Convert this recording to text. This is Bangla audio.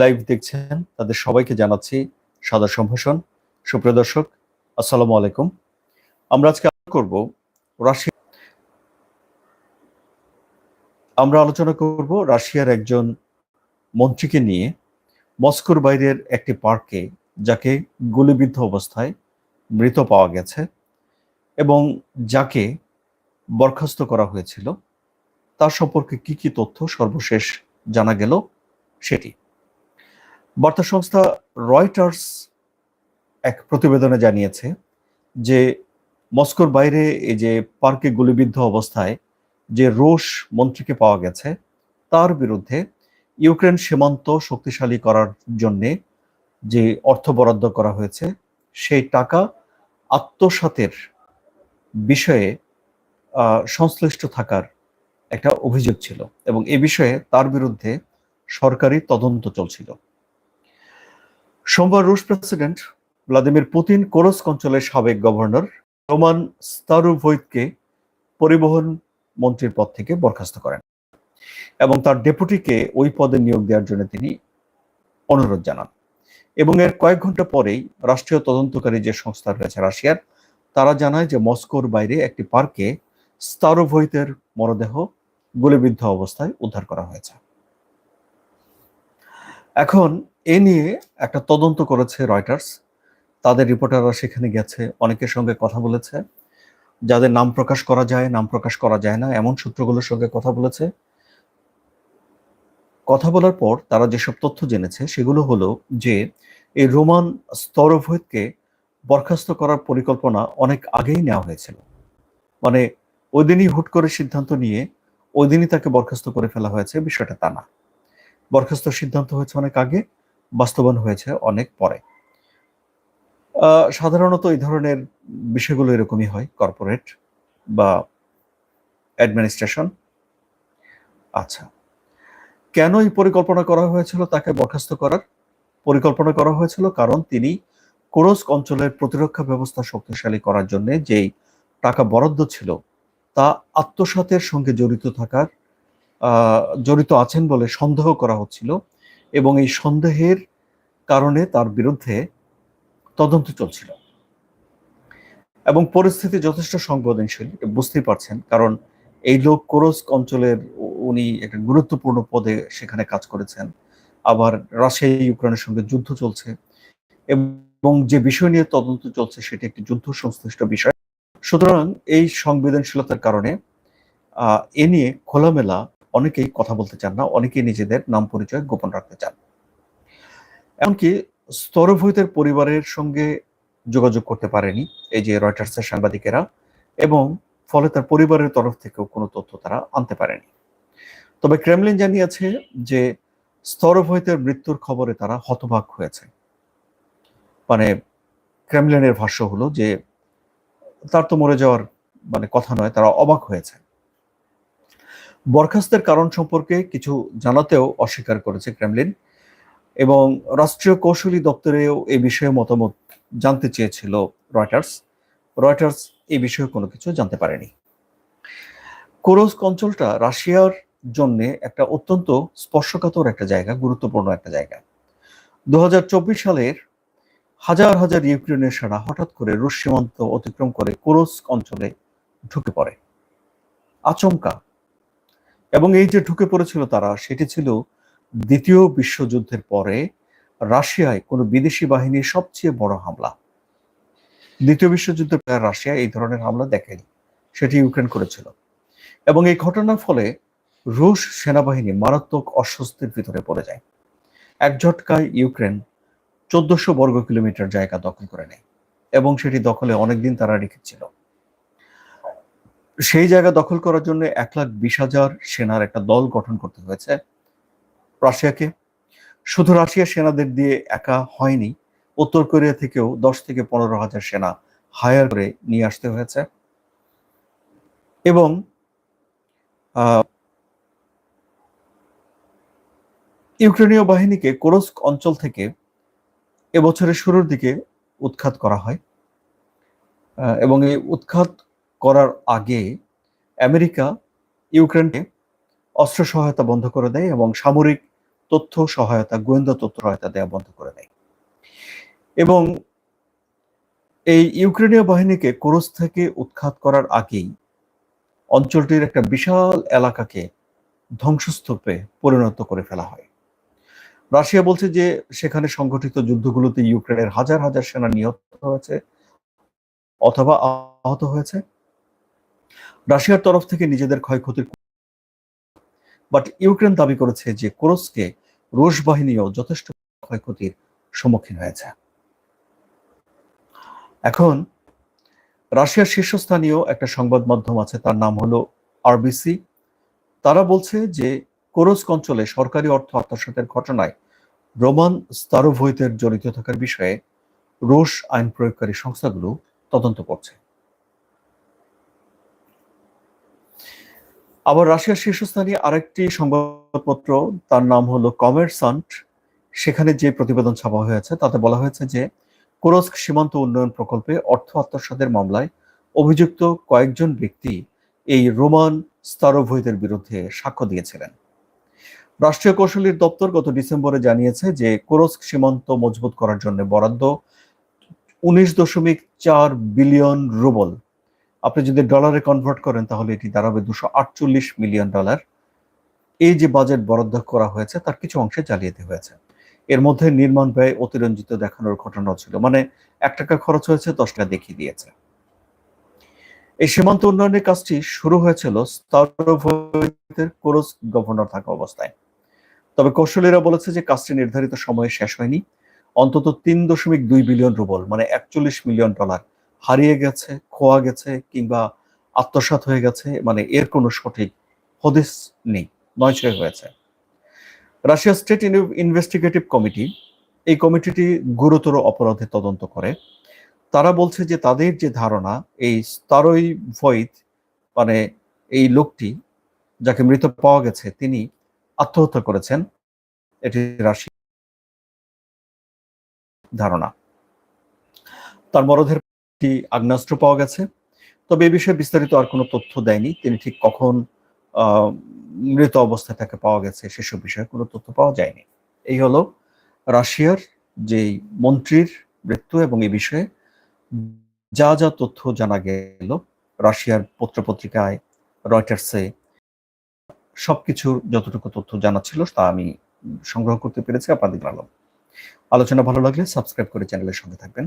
লাইভ দেখছেন, তাদের সবাইকে জানাচ্ছি সাদা সম্ভাষণ। সুপ্রিয় দর্শক, আসসালামু আলাইকুম। আমরা আজকে করব রাশিয়া আমরা আলোচনা করব রাশিয়ার একজন মন্ত্রীকে নিয়ে মস্কোর বাইরের একটি পার্কে, যাকে গুলিবিদ্ধ অবস্থায় মৃত পাওয়া গেছে এবং যাকে বরখাস্ত করা হয়েছিল। তার সম্পর্কে কি কি তথ্য সর্বশেষ জানা গেল সেটি। বার্তা সংস্থা রয়টার্স এক প্রতিবেদনে জানিয়েছে যে মস্কোর বাইরে এই যে পার্কে গুলিবিদ্ধ অবস্থায় যে রুশ মন্ত্রীকে পাওয়া গেছে, তার বিরুদ্ধে ইউক্রেন সীমান্ত শক্তিশালী করার জন্যে যে অর্থ বরাদ্দ করা হয়েছে, সেই টাকা আত্মসাতের বিষয়ে সংশ্লিষ্ট থাকার একটা অভিযোগ ছিল এবং এ বিষয়ে তার বিরুদ্ধে সরকারি তদন্ত চলছিল। সোমবার রুশ প্রেসিডেন্ট ভ্লাদিমির পুতিন কোরস্ক অঞ্চলের সাবেক গভর্নর রোমান স্তারুভৈতকে পরিবহন মন্ত্রীর পদ থেকে বরখাস্ত করেন এবং তার ডেপুটিকে ওই পদে নিয়োগ দেওয়ার জন্য তিনি অনুরোধ জানান। এবং এর কয়েক ঘণ্টা পরেই রাষ্ট্রীয় তদন্তকারী যে সংস্থা রয়েছে রাশিয়ার, তারা জানায় যে মস্কোর বাইরে একটি পার্কে স্তারোভৈতের মরদেহ গুলিবিদ্ধ অবস্থায় উদ্ধার করা হয়েছে। এখন এ নিয়ে একটা তদন্ত করেছে রয়টার্স তাদের রিপোর্টাররা সেখানে গেছে, অনেকের সঙ্গে কথা বলেছে। যাদের নাম প্রকাশ করা যায়, নাম প্রকাশ করা যায় না, এমন সূত্রগুলোর সঙ্গে কথা বলেছে। কথা বলার পর তারা যেসব তথ্য জেনেছে, সেগুলো হলো যে, এই রোমান স্তরভৈতকে বরখাস্ত করার পরিকল্পনা অনেক আগেই নেওয়া হয়েছিল। মানে ওই দিনই হুট করে সিদ্ধান্ত নিয়ে ওই দিনই তাকে বরখাস্ত করে ফেলা হয়েছে, বিষয়টা তা না। বরখাস্ত সিদ্ধান্ত হয়েছে অনেক আগে বাস্তবায়ন হয়েছে অনেক পরে। সাধারণত এই ধরনের বিষয়গুলো এরকমই হয়, কর্পোরেট বা অ্যাডমিনিস্ট্রেশন। আচ্ছা কেন এই পরিকল্পনা করা হয়েছিল তাকে বরখাস্ত করার? পরিকল্পনা করা হয়েছিল কারণ তিনি কোরস্ক অঞ্চলের প্রতিরক্ষা ব্যবস্থা শক্তিশালী করার জন্য যেই টাকা বরাদ্দ ছিল, তা আত্মসাতের সঙ্গে জড়িত থাকার জড়িত আছেন বলে সন্দেহ করা হচ্ছিল। এবং এই সন্দেহের কারণে তার বিরুদ্ধে তদন্ত চলছিল। এবং পরিস্থিতি যথেষ্ট সংবেদনশীল বুঝতেই পারছেন, কারণ এই লোক কোরস্ক অঞ্চলের উনি একটা গুরুত্বপূর্ণ পদে সেখানে কাজ করেছেন। আবার রাশিয়া, ইউক্রেনের সঙ্গে যুদ্ধ চলছে এবং যে বিষয় নিয়ে তদন্ত চলছে সেটি একটি যুদ্ধ সংশ্লিষ্ট বিষয়। সুতরাং এই সংবেদনশীলতার কারণে এ নিয়ে খোলামেলা অনেকেই কথা বলতে চান না, অনেকেই নিজেদের নাম পরিচয় গোপন রাখতে চান। এমনকি স্তরভৈতের পরিবারের সঙ্গে যোগাযোগ করতে পারেনি এই যে রয়টার্সের সাংবাদিকেরা এবং ফলে তার পরিবারের তরফ থেকেও কোনো তথ্য তারা আনতে পারেনি। তবে ক্রেমলিন জানিয়েছে যে স্তরভৈতের মৃত্যুর খবরে তারা হতবাক হয়েছে। মানে ক্রেমলিনের ভাষ্য হলো যে তার তো মরে যাওয়ার মানে কথা নয়, তারা অবাক হয়েছে। বরখাস্তের কারণ সম্পর্কে কিছু জানাতেও অস্বীকার করেছে ক্রেমলিন এবং রাষ্ট্রীয় কৌশলী দপ্তরেও এই বিষয়ে মতামত জানতে চেয়েছিল রয়টার্স। রয়টার্স এই বিষয়ে কোনো কিছু জানতে পারেনি। কোরস্ক অঞ্চলটা রাশিয়ার জন্য একটা অত্যন্ত স্পর্শকাতর একটা জায়গা, গুরুত্বপূর্ণ একটা জায়গা। দু হাজার চব্বিশ সালের হাজার হাজার ইউক্রেনের সেনা হঠাৎ করে রুশ সীমান্ত অতিক্রম করে কোরস্ক অঞ্চলে ঢুকে পড়ে। আচমকা এবং এই যে ঢুকে পড়েছিল তারা, সেটি ছিল দ্বিতীয় বিশ্বযুদ্ধের পরে রাশিয়ায় কোনো বিদেশি বাহিনীর সবচেয়ে বড় হামলা। দ্বিতীয় বিশ্বযুদ্ধের পরে রাশিয়া এই ধরনের হামলা দেখেনি, সেটি ইউক্রেন করেছিল। এবং এই ঘটনার ফলে রুশ সেনাবাহিনী মারাত্মক অস্বস্তির ভিতরে পড়ে যায়। এক ঝটকায় ইউক্রেন চোদ্দশো বর্গ কিলোমিটার জায়গা দখল করে নেয় এবং সেটি দখলে অনেকদিন তারা রেখেছিল। সেই জায়গা দখল করার জন্য এক লাখ বিশ হাজার সেনার একটা দল গঠন করতে হয়েছে রাশিয়াকে। শুধু রাশিয়া সেনাদের দিয়ে একা হয়নি, উত্তর কোরিয়া থেকেও দশ থেকে পনেরো হাজার সেনা হায়ার করে নিয়ে আসতে হয়েছে। এবং ইউক্রেনীয় বাহিনীকে কোরস্ক অঞ্চল থেকে এবছরের শুরুর দিকে উৎখাত করা হয়। এবং এই উৎখাত করার আগে আমেরিকা ইউক্রেনকে অস্ত্র সহায়তা বন্ধ করে দেয় এবং সামরিক তথ্য সহায়তা, গোয়েন্দা তথ্য সহায়তা দেওয়া বন্ধ করে দেয়। এবং এই ইউক্রেনীয় বাহিনীকে কোরস থেকে উৎখাত করার আগেই অঞ্চলটির একটা বিশাল এলাকাকে ধ্বংসস্তূপে পরিণত করে ফেলা হয়। রাশিয়া বলছে যে সেখানে সংগঠিত যুদ্ধগুলোতে ইউক্রেনের হাজার হাজার সেনা নিহত হয়েছে অথবা আহত হয়েছে। রাশিয়ার তরফ থেকে নিজেদের ক্ষয়ক্ষতির বাট ইউক্রেন দাবি করেছে যে কোরসকে রুশ বাহিনীও যথেষ্ট ক্ষয়ক্ষতির সম্মুখীন হয়েছে। এখন রাশিয়ার শীর্ষস্থানীয় একটা সংবাদ মাধ্যম আছে, তার নাম হলো আরবিসি তারা বলছে যে কোরস্ক অঞ্চলে সরকারি অর্থ আত্মসাতের ঘটনায় রোমান স্তারোভৈতের জড়িত থাকার বিষয়ে রুশ আইন প্রয়োগকারী সংস্থাগুলো তদন্ত করছে। আবার রাশিয়ার শীর্ষস্থানীয় আরেকটি সংবাদপত্র, তার নাম হলো কমার্সান্ট। সেখানে যে প্রতিবেদন ছাপা হয়েছে, তাতে বলা হয়েছে যে কোরস্ক সীমান্ত উন্নয়ন প্রকল্পে অর্থ আত্মসাতের মামলায় অভিযুক্ত কয়েকজন ব্যক্তি এই রোমান স্তারোভৈদের বিরুদ্ধে সাক্ষ্য দিয়েছিলেন। রাষ্ট্রীয় কৌশলীর দপ্তর গত ডিসেম্বরে জানিয়েছে যে কোরস্ক সীমান্ত মজবুত করার জন্য বরাদ্দ উনিশ দশমিক চার বিলিয়ন রুবল আপনি যদি ডলারে কনভার্ট করেন, তাহলে এটি দাঁড়াবে দুশো আটচল্লিশ মিলিয়ন ডলার এই যে বাজেট বরাদ্দ করা হয়েছে, তার কিছু অংশে জালিয়াতি হয়েছে। এর মধ্যে নির্মাণ ব্যয় অতিরঞ্জিত দেখানোর ঘটনা ছিল। মানে এক টাকা খরচ হয়েছে, দশ টাকা দেখিয়ে দিয়েছে। এই সীমান্ত উন্নয়নের কাজটি শুরু হয়েছিল কোরস গভর্নর থাকা অবস্থায়। তবে কৌশলীরা বলেছে যে কাজটি নির্ধারিত সময়ে শেষ হয়নি। অন্তত তিন দশমিক দুই বিলিয়ন রুবল মানে একচল্লিশ মিলিয়ন ডলার হারিয়ে গেছে, খোয়া গেছে কিংবা আত্মসাত হয়ে গেছে মানে এর কোনো সঠিক হদিস নেই নয়ছয় হয়েছে। রাশিয়া স্টেট ইনভেস্টিগেটিভ কমিটি এই কমিটিটি গুরুতর অপরাধে তদন্ত করে। তারা বলছে যে তাদের যে ধারণা, এই স্তারই ভয়েদ মানে এই লোকটি যাকে মৃত পাওয়া গেছে, তিনি আত্মহত্যা করেছেন। এটি রাশি ধারণা। তার মরদেহের একটি আগ্নেয়াস্ত্র পাওয়া গেছে। তবে এ বিষয়ে বিস্তারিত আর কোনো তথ্য দেয়নি। তিনি ঠিক কখন মৃত অবস্থায় তাকে পাওয়া গেছে সেসব বিষয়ে কোনো তথ্য পাওয়া যায়নি। এই হলো রাশিয়ার যেই মন্ত্রীর মৃত্যু এবং এ বিষয়ে যা যা তথ্য জানা গেল রাশিয়ার পত্রপত্রিকায়, রয়টার্সে সবকিছুর যতটুকু তথ্য জানা ছিল তা আমি সংগ্রহ করতে পেরেছি, আপনাদের আলম আলোচনা ভালো লাগলে সাবস্ক্রাইব করে চ্যানেলের সঙ্গে থাকবেন।